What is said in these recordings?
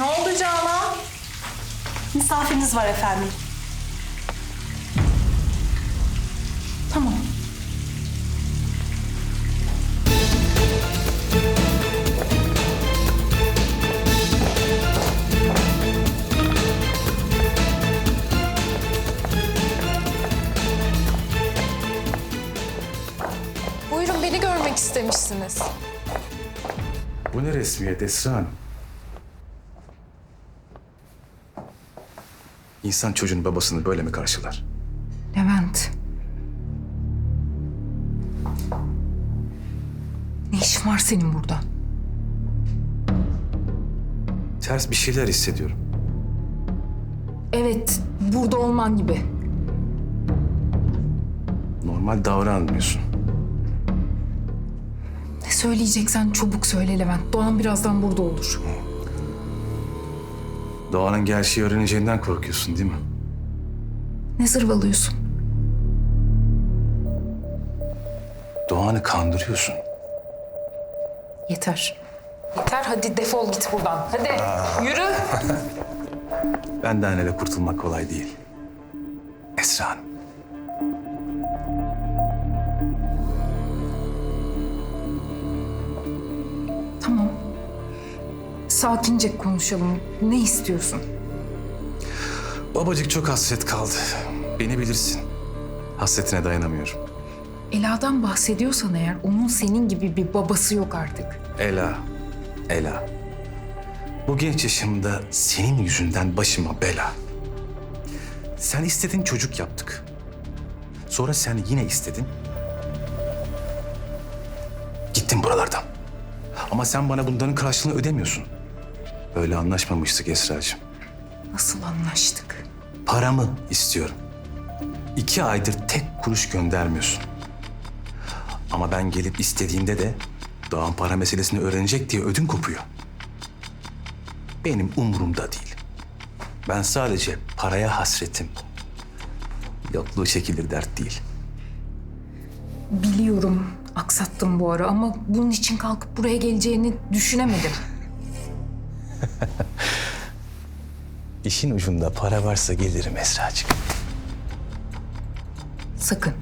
oldu Canan? Misafiriniz var efendim. Tamam. Buyurun beni görmek istemişsiniz. Bu ne resmiyet Esra Hanım? İnsan çocuğun babasını böyle mi karşılar? Levent. Ne işin var senin burada? Ters bir şeyler hissediyorum. Evet, burada olman gibi. Normal davranmıyorsun. Ne söyleyeceksen çabuk söyle Levent. Doğan birazdan burada olur. Doğan'ın gerçeği öğreneceğinden korkuyorsun değil mi? Ne zırvalıyorsun? Doğan'ı kandırıyorsun. Yeter. Yeter hadi defol git buradan. Hadi yürü. Benden hele kurtulmak kolay değil. Sakince konuşalım. Ne istiyorsun? Babacık çok hasret kaldı. Beni bilirsin. Hasretine dayanamıyorum. Ela'dan bahsediyorsan eğer onun senin gibi bir babası yok artık. Ela, Ela. Bu genç yaşımda senin yüzünden başıma bela. Sen istedin çocuk yaptık. Sonra sen yine istedin. Gittin buralardan. Ama sen bana bunların karşılığını ödemiyorsun. Böyle anlaşmamıştık Esra'cığım. Nasıl anlaştık? Paramı istiyorum. İki aydır tek kuruş göndermiyorsun. Ama ben gelip istediğimde de Doğan para meselesini öğrenecek diye ödüm kopuyor. Benim umurumda değil. Ben sadece paraya hasretim. Yokluğu çekilir dert değil. Biliyorum aksattım bu ara ama bunun için kalkıp buraya geleceğini düşünemedim. İşin ucunda para varsa gelirim Esracığım. Sakın.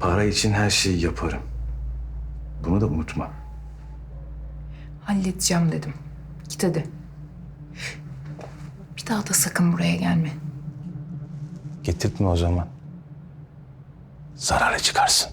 Para için her şeyi yaparım. Bunu da unutma. Halledeceğim dedim. Git hadi. Bir daha da sakın buraya gelme. Getirtme o zaman. Zararlı çıkarsın.